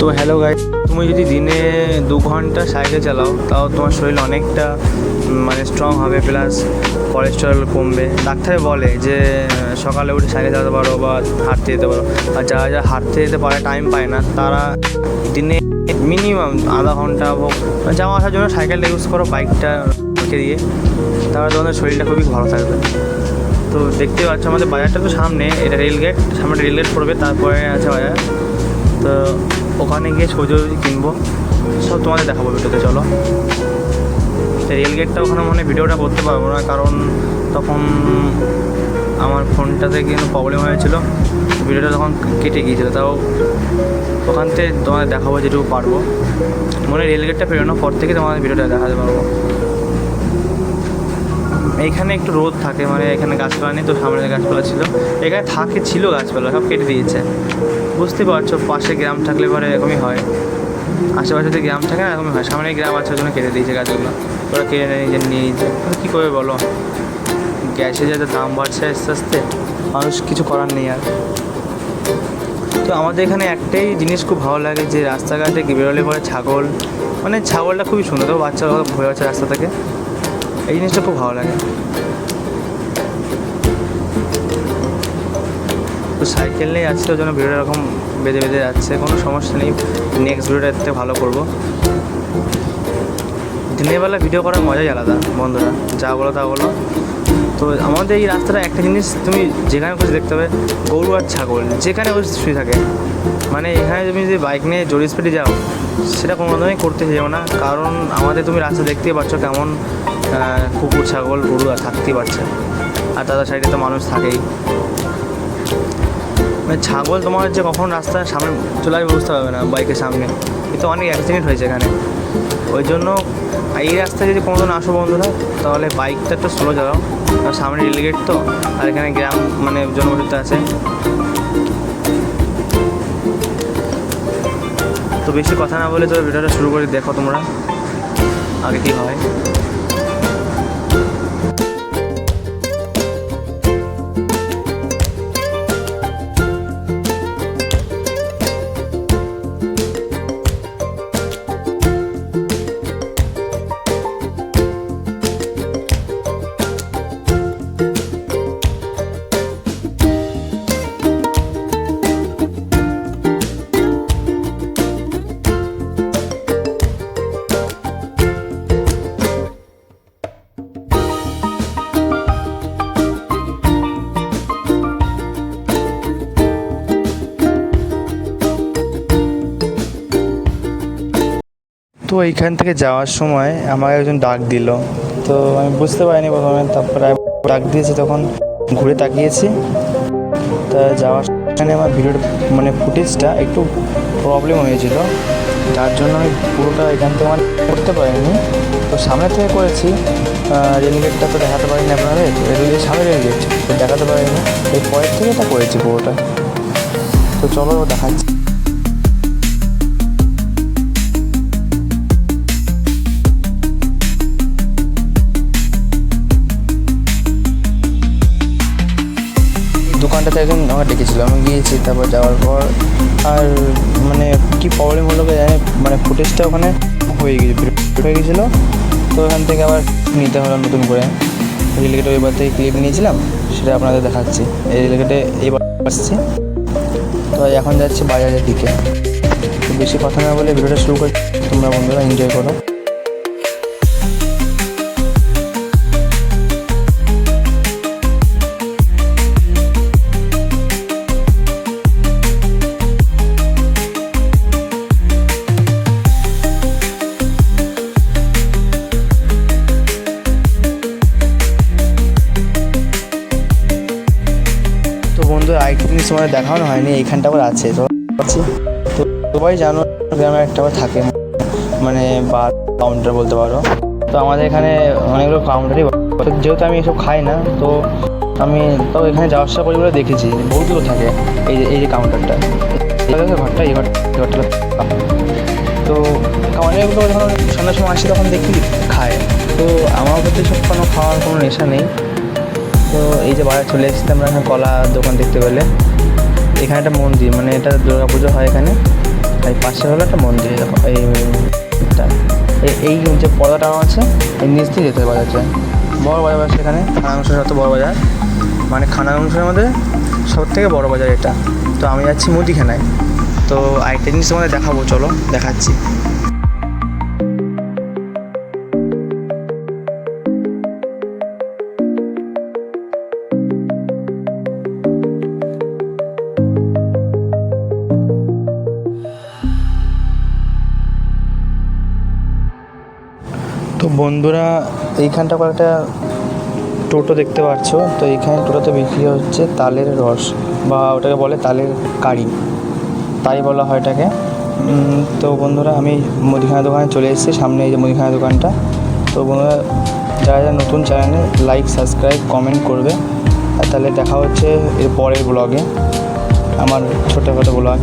তো hello guy তুমি যদি দিনে দু ঘণ্টা সাইকেল চালাও, তাও তোমার শরীর অনেকটা মানে স্ট্রং হবে প্লাস কোলেস্টেরল কমবে। ডাক্তারে বলে যে সকালে উঠে সাইকেল চালাতে পারো বা হাঁটতে যেতে পারো। আর যারা যারা হাঁটতে যেতে পারে টাইম পায় না, তারা দিনে মিনিমাম আধা ঘণ্টা হোক মানে যাওয়া আসার জন্য সাইকেলটা ইউজ করো বাইকটা রেখে দিয়ে, তাহলে তোমাদের শরীরটা খুবই ভালো থাকবে। তো দেখতে পাচ্ছ আমাদের বাজারটা তো সামনে, এটা রেলগেট সামনে রেল গেট পড়বে, তারপরে আছে বাজার। তো ওখানে গিয়ে ছবি কিনবো। সব তোমাদের দেখাবো ভিডিওতে, চলো। রেল গেটটা ওখানে মনে ভিডিওটা করতে পারব না, কারণ তখন আমার ফোনটাতে কিন্তু প্রবলেম হয়েছিল। ভিডিওটা তখন কেটে গিয়েছিল, তাও ওখান থেকে তোমাদের দেখাবো যেটুকু পারব। মনে রেল গেটটা পর থেকে তোমাদের ভিডিওটা দেখাতে পারব। এইখানে একটু রোদ থাকে মানে এখানে গাছপালা নেই, তো সামনে গাছপালা ছিল, এখানে থাকে, ছিল গাছপালা, সব কেটে দিয়েছে। বুঝতে পারছ, পাশে গ্রাম থাকলে পরে এরকমই হয়। আশেপাশে যে গ্রাম থাকে না, এরকমই হয়। সামনে গ্রাম আছে জন্য কেটে দিয়েছে গাছগুলো। ওরা কেটে নিয়ে নিয়ে নিয়েছে। কী করবে বলো? গ্যাসে যা যা দাম বাড়ছে আস্তে আস্তে, মানুষ কিছু করার নেই আর। তো আমাদের এখানে একটাই জিনিস খুব ভালো লাগে, যে রাস্তাঘাটে বেরোলে পরে ছাগল মানে ছাগলটা খুবই সুন্দর। বাচ্চারা ভয় আছে রাস্তা থেকে। এই জিনিসটা খুব ভালো লাগে। তো সাইকেল নিয়ে যাচ্ছে ওই জন্য ভিডিওটা এরকম বেঁধে বেঁধে যাচ্ছে, কোনো সমস্যা নেই। নেক্সট ভিডিওটা থেকে ভালো করব। দিনের বেলা ভিডিও করার মজাই আলাদা, বন্ধুরা। যা বলো তা বলো। তো আমাদের এই রাস্তাটা একটা জিনিস তুমি যেখানে খুশি দেখতে হবে, গরু আর ছাগল, যেখানে খুশি শুয়ে থাকে। মানে এখানে তুমি যদি বাইক নিয়ে জোরে স্পিডে যাও, সেটা কোনো করতে যেও না। কারণ আমাদের তুমি রাস্তা দেখতেই পাচ্ছ কেমন কুকুর, ছাগল, গরু আর থাকতেই পারছে আর তাদের সাইডে তো মানুষ থাকেই। মানে ছাগল তোমার হচ্ছে কখন রাস্তার সামনে চলে আসবে বুঝতে পারবে না, বাইকের সামনে। কিন্তু অনেক অ্যাক্সিডেন্ট হয়েছে এখানে। ওই জন্য এই রাস্তায় যদি কোনো দিন আসো বন্ধুরা, তাহলে বাইকটা একটু স্লো চালাও আর সামনে রেলগেট তো, আর এখানে গ্রাম মানে জনবসতি আছে। তো বেশি কথা না বলে তো ভিডিওটা শুরু করে দেখো তোমরা, আগে কী হয়। তো এইখান থেকে যাওয়ার সময় আমাকে একজন ডাক দিল। তো আমি বুঝতে পারিনি প্রথমে, তারপরে ডাক দিয়েছি, তখন ঘুরে তাকিয়েছি। তা যাওয়ার সময় আমার ভিডিওর মানে ফুটেজটা একটু প্রবলেম হয়েছিল। যার জন্য আমি পুরোটা এখান থেকে মানে করতে পারিনি। তো সামনে থেকে করেছি। রেলগেটটা তো দেখাতে পারিনি আপনাদের রেলগেট সামনে রেলগেট তো দেখাতে পারিনি। এই পরের থেকে এটা করেছি পুরোটা। তো চলো দেখাচ্ছি। দোকানটাতে একজন আমাকে ডেকেছিল। আমি গিয়েছি, তারপর যাওয়ার পর আর মানে কি প্রবলেম হলো জানি মানে ফুটেজটা ওখানে হয়ে গিয়েছিল হয়ে গেছিল। তো ওখান থেকে আবার নিতে হলো নতুন করে। রেলগেটে এবার থেকে ক্লিপ নিয়েছিলাম, সেটা আপনাদের দেখাচ্ছি। এই রেলগেটে এবার আসছি। তো এখন যাচ্ছি বাজারের দিকে। বেশি কথা না বলে ভিডিওটা শুরু করে তোমরা বন্ধুরা এনজয় করো। জিনিস তোমার দেখানো হয়নি এইখানটা আবার আছে। তো সবাই জানো গ্রামে একটা আবার থাকে। মানে বার কাউন্টার বলতে পারো। তো আমাদের এখানে অনেকগুলো কাউন্টারই যেহেতু আমি এসব খাই না, তো আমি তো এখানে যাওয়ার আসা করি বলে দেখেছি। বহুতগুলো থাকে এই যে এই যে কাউন্টারটা ঘরটা, এই ঘরটা তো অনেকগুলো যখন সন্ধ্যার সময় আসি তখন দেখি খায়। তো আমার প্রতি সব কোনো খাওয়ার কোনো নেশা নেই। তো এই যে বাজার চলে এসেছি, আমরা এখানে কলা দোকান দেখতে পেলে এখানে একটা মন্দির মানে এটা দুর্গা পুজো হয় এখানে। এই পাশে হলো একটা মন্দির, এই এই যে পর্দাটা আছে, এই নিচ দিয়ে যেতে পারা যায়। বড় বাজার আছে এখানে খানা অনুষ্ঠানের সব বড় বাজার। মানে খানা অনুষ্ঠানের মধ্যে সব থেকে বড় বাজার এটা। তো আমি যাচ্ছি মুদিখানায়। তো আরেকটা জিনিস তোমাদের দেখাবো, চলো, দেখাচ্ছি। বন্ধুরা, এইখানটা একটা টোটো দেখতে পাচ্ছ। তো এইখানে টোটোতে বিক্রি হচ্ছে তালের রস, বা ওটাকে বলে তালের কারি। তাই বলা হয় এটাকে। তো বন্ধুরা, আমি মুদিখানা দোকানে চলে এসেছি, সামনে এই যে মুদিখানা দোকানটা। তো বন্ধুরা, যারা যারা নতুন চ্যানেলে লাইক সাবস্ক্রাইব কমেন্ট করবে। আর তাহলে দেখা হচ্ছে এর পরের ব্লগে আমার ছোটোখাটো ব্লগ